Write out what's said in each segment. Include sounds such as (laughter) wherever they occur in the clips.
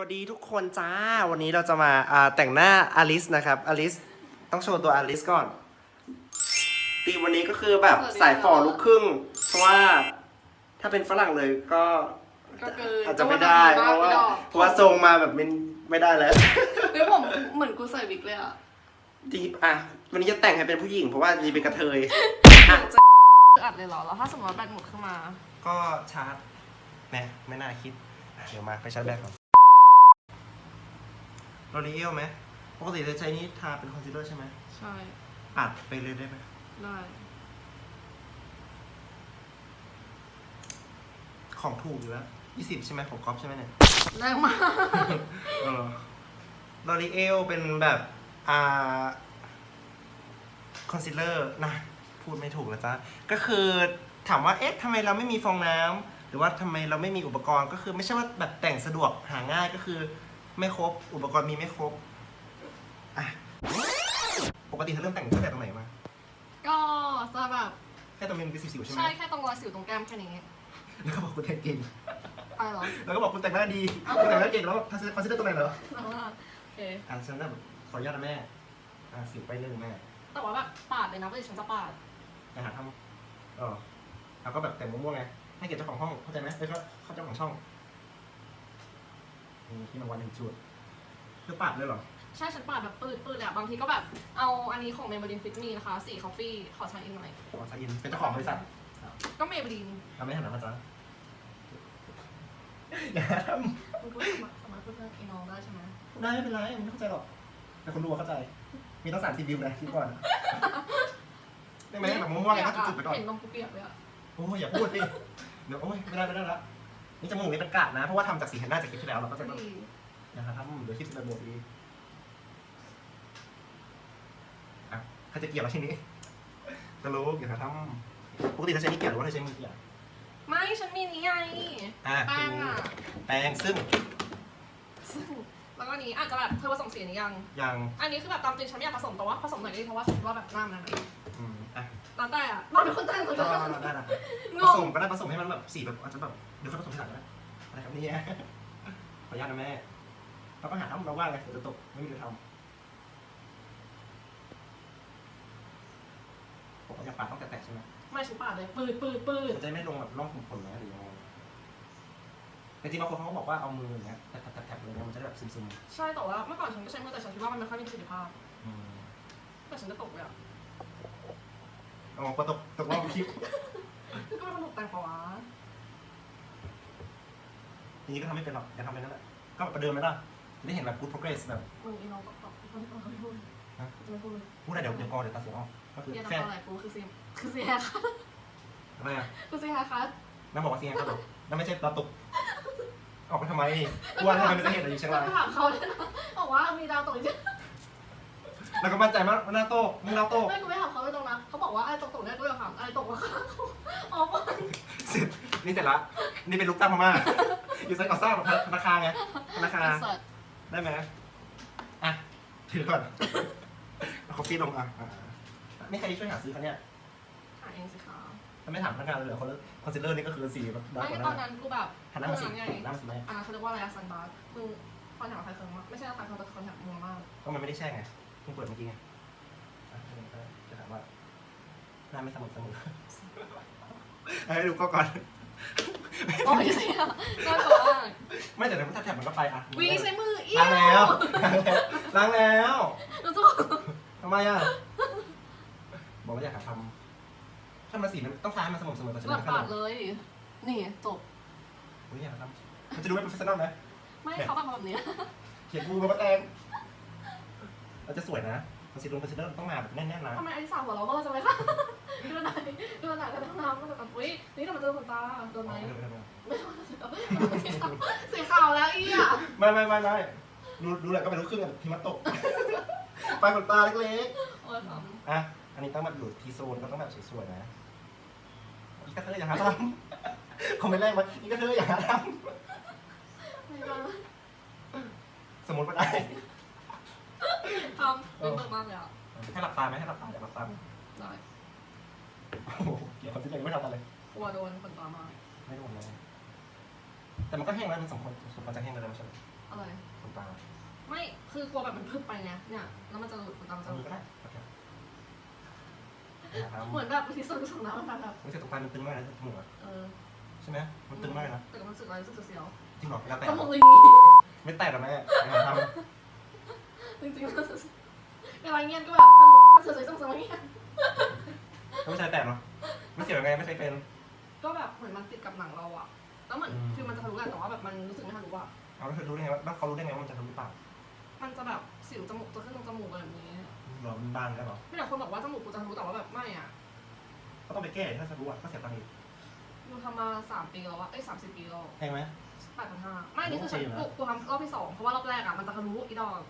วัสดีทุกคนจ้า วันนี้เราจะมาอ่าแต่งหน้าอลิสนะครับอลิสต้องโชว์ตัวอลิสก่อน ตีมวันนี้ก็คือแบบสวัสดีสายฝ่อค่ะลูกครึ่ง เพราะว่าถ้าเป็นฝรั่งเลยก็ก็เกินอาจจะไม่ได้ก็เพราะว่าไม่ได้เพราะว่าทรงมาแบบไม่ไม่ได้แล้วเฮ้ยผมเหมือนกูใส่วิกเลยอะทีอะวันนี้จะแต่งให้เป็นผู้หญิงเพราะว่านี่เป็นกระเทยอัดเลยเหรอแล้วถ้าสมมติว่าแบตหมดขึ้นมา ก็ชาร์จแหมไม่น่าคิดอะเดี๋ยวมาไปชาร์จแบตก่อน โรลีเอลไหมปกติจะใช้นี้ทาเป็นคอนซีลเลอร์ใช่ไหมใช่อัดไปเลยได้ไหมได้ของถูกอยู่แล้วยี่สิบใช่ไหมของก๊อฟใช่ไหมเนี่ยแรงมากเออลอรีเอลเป็นแบบอ่าคอนซีลเลอร์นะ พูดไม่ถูกแล้วจ้ะก็คือถามว่าเอ๊ะทำไมเราไม่มีฟองน้ำหรือว่าทำไมเราไม่มีอุปกรณ์ก็คือไม่ใช่ว่าแบบแต่งสะดวกหาง่ายก็คือ ไม่ครบ อุปกรณ์มีไม่ครบอะปกติเธอเริ่มแต่งตั้งแต่ตรงไหนมา ก็จะแบบแค่ตรงเป็นสิวๆใช่ไหมใช่แค่ตรงรอยสิวตรงแก้มแค่นี้แล้วก็บอกคุณแต่งเก่งไปเหรอแล้วก็บอกคุณแต่งหน้าดีคุณแต่งหน้าเก่งแล้วคอนซีลเลอร์ตรงไหนเหรอเอาล่ะโอเค อะฉันน่ะแบบขออนุญาตนะแม่อะสิวไปหนึ่งแม่แต่ว่าแบบปาดเลยนะเพราะเดี๋ยวฉันจะปาด ไปหาทำเออแล้วก็แบบแต่งม่วงๆไงให้เกียรติเจ้าของห้องเข้าใจไหมเอ้ยเขาเขาเจ้าของช่อง นี่ที่รางวัลหนึ่งจุดคือปาดเลยเหรอ ใช่ฉันปาดแบบปืดปืดเลยอะบางทีก็แบบเอาอันนี้ของเมเบลินฟิตมีนะคะสีคอฟฟี่ขอใช้อีกหน่อย ขอซาอิน เป็นเจ้าของบริษัทก็เมเบลินทำไม่ถนัดนะจ๊ะอย่าทคุณก็สามารถสามารถพูดเรื่องไอ้น้องได้ใช่ไหมำได้ไม่เป็นไรไม่เข้าใจหรอก แต่คนดูอะเข้าใจ มีต้องสามสิบวิวนะคิดก่อนได้ไหมแบบม่วงๆไงก็จุดๆไปก่อนเห็นนมกูเปียกเลยอะโอ้ยอย่าพูดดิ เดี๋ยวโอ้ยไม่ได้ไม่ได้ละ นี่จมูกนี่เป็นกาดนะ เพราะว่าทำจากสีแฮนน่าจากคลิปที่แล้วเราก็จะแบบดีนะครับทำเดี๋ยวคลิปจะบวกดีอะใครจะเกี่ยวแล้วทีนี้จะรู้เกี่ยวกับทำปกติเธอใช้นี่เกี่ยวหรือว่าเธอใช้มือเกี่ยวไม่ฉันมีนี้ไงอะแป้งอะแป้งซึ่งซึ่งแล้วก็อันนี้อาจจะแบบเธอผสมสีนี้ยังยัง อันนี้คือแบบตามจริงฉันไม่อยากผสมแต่ว่าผสมหน่อยดีเพราะว่าฉันว่าแบบหน้ามันอะไรอืมอะ แล้วแต่อะเราเป็นคนแต่งคนก็เดียวได้ละงผงสมก็ได้ผสมให้มันแบบสีแบบอาจจะแบบเดี๋ยวเขาผสมทีหลังก็ได้อะไรครับเนี่ยขออนุญาตนะแม่เราก็หาทำเราว่างไงฝนจะตกไม่มีอะไรทำผมก็อยากปาดต้องแตะๆใช่ไหมไม่ฉันปาดเลยปืดปืดปืดมันจะไม่ลงแบบร่องขุมขนนะหรือยังไงแต่จริงๆบางคนเขาก็บอกว่าเอามืออย่างเงี้ยแตะๆๆเลยนะมันจะได้แบบซึมใช่แต่ว่าเมื่อก่อนฉันก็ใช้มือแต่ฉันคิดว่ามันไม่ค่อยมีประสิทธิภาพๆอืม แต่ฉันจะตกเลยอะ อ๋อพอตกตกรอบคลิปก็เป็นคนตกแต่งปะวะทีนี้ก็ทำไม่เป็นหรอกอย่าทำไปนั่นแหละก็ประเดิมไหมล่ะจะได้เห็นแบบ good progress แบบมึงไอ้น้องตกตกคนที่ตกเขาไม่พูดฮะจะไม่พูดเลยพูดอะไรเดี๋ยวเดี๋ยวกอเดี๋ยวตัดเสียงออกก็คือเรียนแค่น้ำอะไรกูคือเสียคือเสียค่ะอะไรอะคือเสียค่ะน้ำบอกว่าเสียงครับผมแล้วไม่ใช่ตาตกออกไปทำไมกลัวทำไมมันจะเห็นอะไรอยู่เชียงรายก็ถามเขาเลยนะบอกว่ามีดาวตกจริง แล้วก็มั่นใจมากว่าหน้าโต๊ะมึงหน้าโต๊ะไม่กูไม่ถามเขาไม่ตรงนะเขาบอกว่าไอ้ตกตกเนี่ยกูจะถามไอ้ตกว่าอ๋อปะเสร็จนี่เสร็จละนี่เป็นลูกตั้งพม่าอยู่ไซต์ก่อสร้างแบบธนาคารไงธนาคารอินเสิร์ตได้ไหมอะถือก่อนเอาคอฟฟี่ลงอะอะอะไม่ใครช่วยหาซื้อเขาเนี่ยหาเองสิคะถ้าไม่ถามพนักงานเลยเหรอคนละคอนซีลเลอร์นี่ก็คือสีแบบดาร์กไม่กว่าตอนหน้านั้นกูแบบหันหน้ามาสีไงหน้ามาสีไหมอ่าเขาเรียกว่าอะไรอะซันบาร์มึงคอนแทคใครเคิร์มไม่ใช่ใครเคิร์มแต่คอนแทคมึงมากก็มันไม่ได้แช่ไง เพิ่งเปิดเมื่อกี้ไงอะจะถามว่าหน้าไม่สม่ำเสมอให้ดูก็ก่อน โอ้ยเสียน่ากลัวมากไม่แต่เดี๋ยวมันแถบมันก็ไปอะวีใช้มือเอี้ล้างแล้วล้างแล้วรู้สึกทำไมอะบอกว่าอยากหาทำถ้ามันสีมันต้องทาให้มันสม่ำเสมอแต่ฉันแบไม่บได้ปาดเลย นี่จบ อุ้ยอยากหาทำมันจะดูไม่ professional ไหมไม่เขาแบบแบบเนี้ยเขียนกูมาประแตง เราจะสวยนะคอนซีลลงคอนซีลเลอร์ต้องมาแบบแน่นๆนะทำไมอลิสาหัวเราะว่าจะไปค่ะดูไหนดูไหนกันทั้งน้ำก็แบบอุ้ยนี่เรามาเจอคนตาโดนไหมไม่โดนสีขาวแล้วอีอะไม่ไม่ไม่ไม่ดูดูแหละก็เป็นลูกครึ่งกับพิมัตโตะปลายขนตาเล็กโอ้ยครับๆอะอันนี้ต้องแบบอยู่ทีโซนก็ต้องแบบสวยๆนะอีกกระเทยอย่าหาทำคอมเมนต์แรกว่าอีกกระเทยอย่าหาทไม่ได้ำสมมติว่าได้ ทำเป็นเบิกมากเลยอะให้หลับตาไหมให้หลับตาอย่าหลับตาได้โอ้โหเกี่ยวกับที่ไหนไม่ทำอะไรกลัวโดนคนตามากไม่โดนเลยแต่มันก็แห้งแล้วมันสมควรสมควรจะแห้งแล้วไม่ใช่เหรออะไรคือกลัวแบบมันพึบไปไงเนี่ยแล้วมันจะหลุดมันตามจะเอาหมืลุอดก็ได้โอเคนะครับเหมือนแบบที่สุดของน้ำแบบรู้สึกตรงกลางมันตึงมากเลยจมูกอะเออใช่ไหมมันตึงมากเลยนะแต่ก็รู้สึกอะไรรู้สึกเสียวจริงเหรอแล้วแต่จมูกเลยนี่ไม่แตกหรอแม่ไม่ทำ จริงๆรู้สึกเวลาเงียบก็แบบถ้าสวยๆส่งๆเงียบแล้วไม่ใช่แตกเนาะไม่เสียวยังไงไม่เคยเป็น ก็แบบเหมือนมันติดกับหนังเราอะแล้วเหมือนอืม คือมันจะทะลุแหละแต่ว่าแบบมันรู้สึกไม่ทะลุอะเอาแล้วเธอรู้ได้ไงว่าแล้วเขารู้ได้ไงว่ามันจะทะลุปากมันจะแบบสิวจมูกจะขึ้นตรงจมูกแบบนี้หรอมันบานกันเหรอไม่แต่คนบอกว่าจมูกกูจะทะลุแต่ว่าแบบไม่อะก็ต้องไปแก้ถ้าจะรู้อะก็เสียตังค์อีกกูทำมาสามปีแล้วอะเอ้ยสามสิบปีแล้วแพงไหม แปดพันห้าไม่นี่คือฉันโอเคอยู่นะกูกูทำรอบที่สองเพราะว่ารอบแรกอะมันจะทะลุอีดอก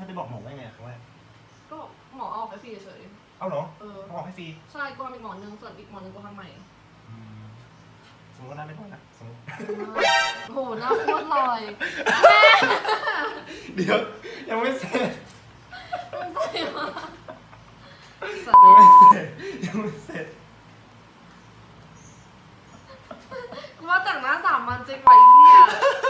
ไม่ไปบอกหมอได้ไงครั้งแรกก็หมอเอาออกไปฟรีเฉยเอาเหรอๆเออ เขาบอกให้ฟรีใช่กูทำอีกหมอนึงส่วนอีกหมอนึงกูทำใหม่สมมติว่าหน้าไม่ต้องนะสมมติ โอ้โหหน้าโคตรลอยเดี๋ยวยังไม่เสร็จมันใส่มาสัยังไม่ตว์เสร็จยังไม่เสร็จกูว่าแต่งหน้าสามวันจริงไหวเนี่ย Yeah, yeah,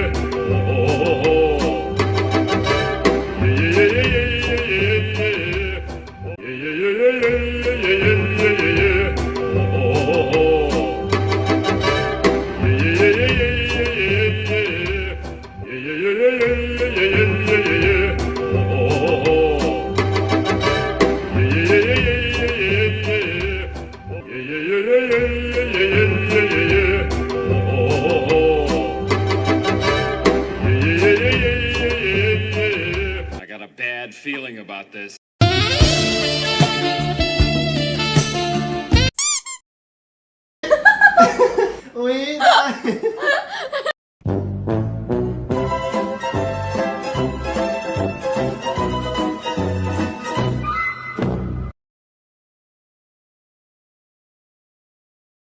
feeling about this. อุ้ยได้ (laughs) (laughs)